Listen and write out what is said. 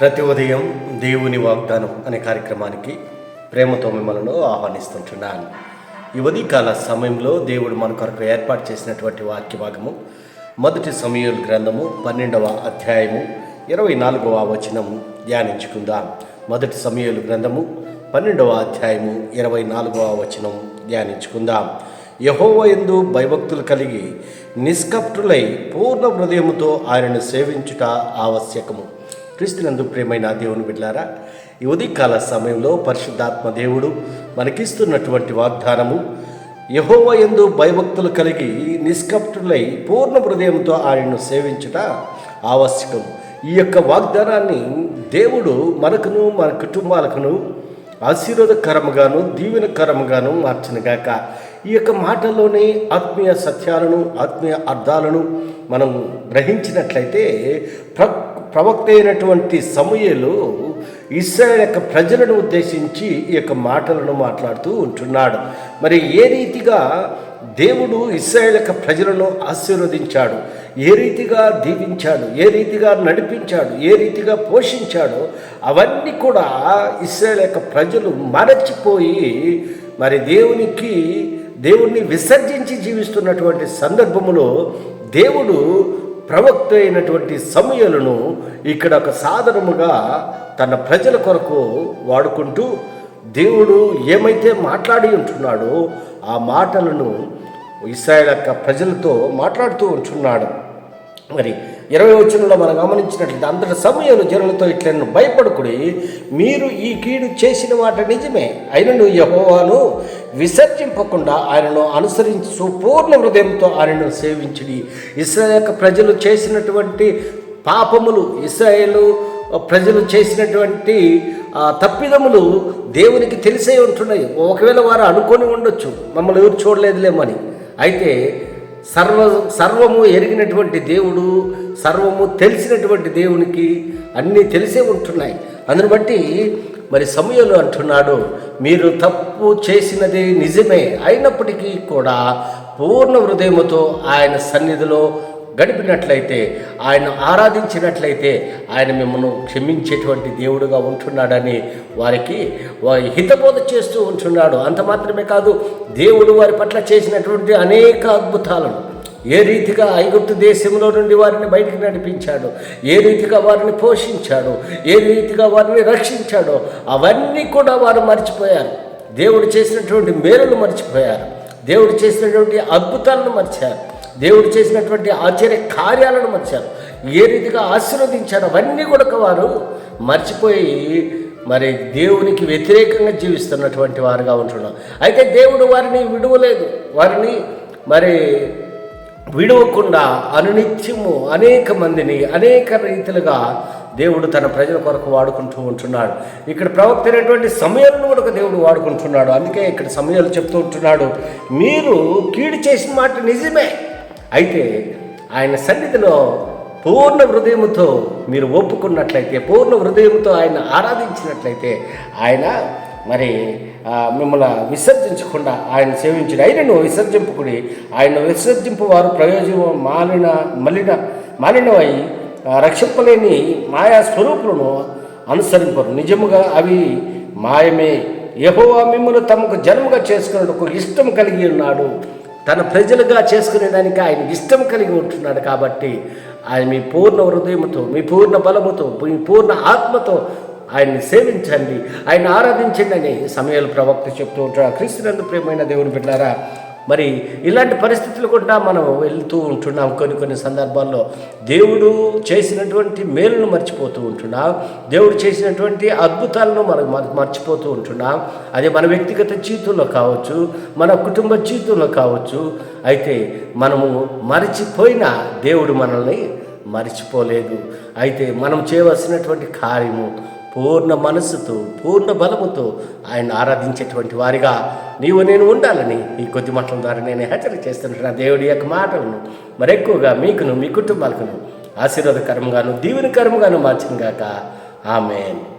ప్రతి ఉదయం దేవుని వాగ్దానం అనే కార్యక్రమానికి ప్రేమతో మిమ్మల్ని ఆహ్వానిస్తుంటున్నాను. ఈ ఉదయకాల సమయంలో దేవుడు మన కొరకు ఏర్పాటు చేసినటువంటి వాక్య భాగము మొదటి సమయాల గ్రంథము పన్నెండవ అధ్యాయము ఇరవై నాలుగవ వచనం ధ్యానించుకుందాం. మొదటి సమయాలు గ్రంథము పన్నెండవ అధ్యాయము ఇరవై నాలుగవ వచనం ధ్యానించుకుందాం. యహోవ ఎందు భయభక్తులు కలిగి నిష్కప్టులై పూర్ణ హృదయముతో ఆయనను సేవించుట ఆవశ్యకము. క్రీస్తునందు ప్రేమైన దేవుని బిడ్డారా ఈ ఉదయకాల సమయంలో పరిశుద్ధాత్మ దేవుడు మనకిస్తున్నటువంటి వాగ్దానము యహోవ ఎందు భయభక్తులు కలిగి నిష్కప్టులై పూర్ణ హృదయంతో ఆయనను సేవించుట ఆవశ్యకం. ఈ యొక్క వాగ్దానాన్ని దేవుడు మనకును మన కుటుంబాలకును ఆశీర్వాదకరముగాను దీవెనకరముగాను మార్చినగాక ఈ యొక్క మాటలోని ఆత్మీయ సత్యాలను ఆత్మీయ అర్థాలను మనం గ్రహించినట్లయితే ప్ర ప్రవక్త అయినటువంటి సమయలు ఇస్రాయల్ యొక్క ప్రజలను ఉద్దేశించి ఈ యొక్క మాటలను మాట్లాడుతూ ఉంటున్నాడు. మరి ఏ రీతిగా దేవుడు ఇస్రాయల్ యొక్క ప్రజలను ఆశీర్వదించాడు? ఏ రీతిగా దీవించాడు? ఏ రీతిగా నడిపించాడు? ఏ రీతిగా పోషించాడో? అవన్నీ కూడా ఇస్రాయల్ యొక్క ప్రజలు మరచిపోయి మరి దేవునికి దేవుణ్ణి విసర్జించి జీవిస్తున్నటువంటి సందర్భములో దేవుడు ప్రవక్త అయినటువంటి సమయలను ఇక్కడ ఒక సాధనముగా తన ప్రజల కొరకు వాడుకుంటూ దేవుడు ఏమైతే మాట్లాడి ఉంటున్నాడో ఆ మాటలను ఇస్రాయల్ యొక్క ప్రజలతో మాట్లాడుతూ ఉంటున్నాడు. మరి ఇరవై వచనంలో మనం గమనించినట్లయితే అంతటి సమయంలో జనులతో ఇట్లను భయపడుకుడి మీరు ఈ కీడు చేసిన మాట నిజమే. అయినను యహోవాను విసర్జింపకుండా ఆయనను అనుసరించు పూర్ణ హృదయంతో ఆయనను సేవించుడి. ఇస్రాయేల్ యొక్క ప్రజలు చేసినటువంటి పాపములు ఇస్రాయేలు ప్రజలు చేసినటువంటి తప్పిదములు దేవునికి తెలిసే ఉంటున్నాయి. ఒకవేళ వారు అనుకొని ఉండొచ్చు మమ్మల్ని ఎవరు చూడలేదులేమని అయితే సర్వ సర్వము ఎరిగినటువంటి దేవుడు సర్వము తెలిసినటువంటి దేవునికి అన్నీ తెలిసే ఉంటున్నాయి. అందుని బట్టి మరి సమయంలో అంటున్నాడు మీరు తప్పు చేసినది నిజమే అయినప్పటికీ కూడా పూర్ణ హృదయముతో ఆయన సన్నిధిలో గడిపినట్లయితే ఆయన ఆరాధించినట్లయితే ఆయన మిమ్మల్ని క్షమించేటువంటి దేవుడుగా ఉంటున్నాడని వారికి వారి హితబోధ చేస్తూ ఉంటున్నాడు. అంత మాత్రమే కాదు దేవుడు వారి పట్ల చేసినటువంటి అనేక అద్భుతాలను ఏ రీతిగా ఐగుప్తు దేశంలో నుండి వారిని బయటికి నడిపించాడు ఏ రీతిగా వారిని పోషించాడు ఏ రీతిగా వారిని రక్షించాడో అవన్నీ కూడా వారు మర్చిపోయారు. దేవుడు చేసినటువంటి మేలును మర్చిపోయారు. దేవుడు చేసినటువంటి అద్భుతాలను మర్చారు. దేవుడు చేసినటువంటి ఆశ్చర్య కార్యాలను మర్చారు. ఏ రీతిగా ఆశీర్వదించారు అవన్నీ కూడా వారు మర్చిపోయి మరి దేవునికి వ్యతిరేకంగా జీవిస్తున్నటువంటి వారుగా ఉంటున్నాం అయితే దేవుడు వారిని విడువలేదు. వారిని మరి విడవకుండా అనునిత్యము అనేక మందిని అనేక రీతిలుగా దేవుడు తన ప్రజల కొరకు వాడుకుంటూ ఉంటున్నాడు. ఇక్కడ ప్రవక్త అయినటువంటి సమయాలను కూడా దేవుడు వాడుకుంటున్నాడు. అందుకే ఇక్కడ సమయాలు చెప్తూ ఉంటున్నాడు. మీరు కీడు చేసిన మాట నిజమే. అయితే ఆయన సన్నిధిలో పూర్ణ హృదయముతో మీరు ఒప్పుకున్నట్లయితే పూర్ణ హృదయంతో ఆయన ఆరాధించినట్లయితే ఆయన మరి మిమ్మల్ని విసర్జించకుండా ఆయన సేవించడు. ఆయనను విసర్జింపుకుడి. ఆయన విసర్జింపు వారు ప్రయోజనం మాలిన మలిన మాలినవై రక్షింపలేని మాయా స్వరూపులను అనుసరింపరు. నిజముగా అవి మాయమే. యహోవా మిమ్మల్ని తమకు జన్మగా చేసుకున్నకు ఇష్టం కలిగి ఉన్నాడు. తన ప్రజలుగా చేసుకునేదానికి ఆయన ఇష్టం కలిగి ఉంటున్నాడు కాబట్టి ఆయన మీ పూర్ణ హృదయంతో మీ పూర్ణ బలముతో మీ పూర్ణ ఆత్మతో ఆయన్ని సేవించండి. ఆయన ఆరాధించండి అని సమయాలు ప్రవక్త చెప్తూ ఉంటాడు. క్రీస్తునందు ప్రేమైన దేవుని బిడ్డారా మరి ఇలాంటి పరిస్థితులు కూడా మనం వెళ్తూ ఉంటున్నాం. కొన్ని కొన్ని సందర్భాల్లో దేవుడు చేసినటువంటి మేలును మర్చిపోతూ ఉంటున్నాం దేవుడు చేసినటువంటి అద్భుతాలను మనం మర్చిపోతూ ఉంటున్నాం. అది మన వ్యక్తిగత జీవితంలో కావచ్చు మన కుటుంబ జీవితంలో కావచ్చు. అయితే మనము మరచిపోయిన దేవుడు మనల్ని మరిచిపోలేదు. అయితే మనం చేయవలసినటువంటి కార్యము పూర్ణ మనస్సుతో పూర్ణ బలముతో ఆయన ఆరాధించేటువంటి వారిగా నీవు నేను ఉండాలని ఈ కొద్ది మాటల ద్వారా నేను హెచ్చరిక చేస్తుంటున్నా దేవుడి యొక్క మాటలను మరెక్కువగా మీకును మీ కుటుంబాలకును ఆశీర్వాదకరంగాను దీవెనకరంగాను మార్చిన గాక ఆమెన్.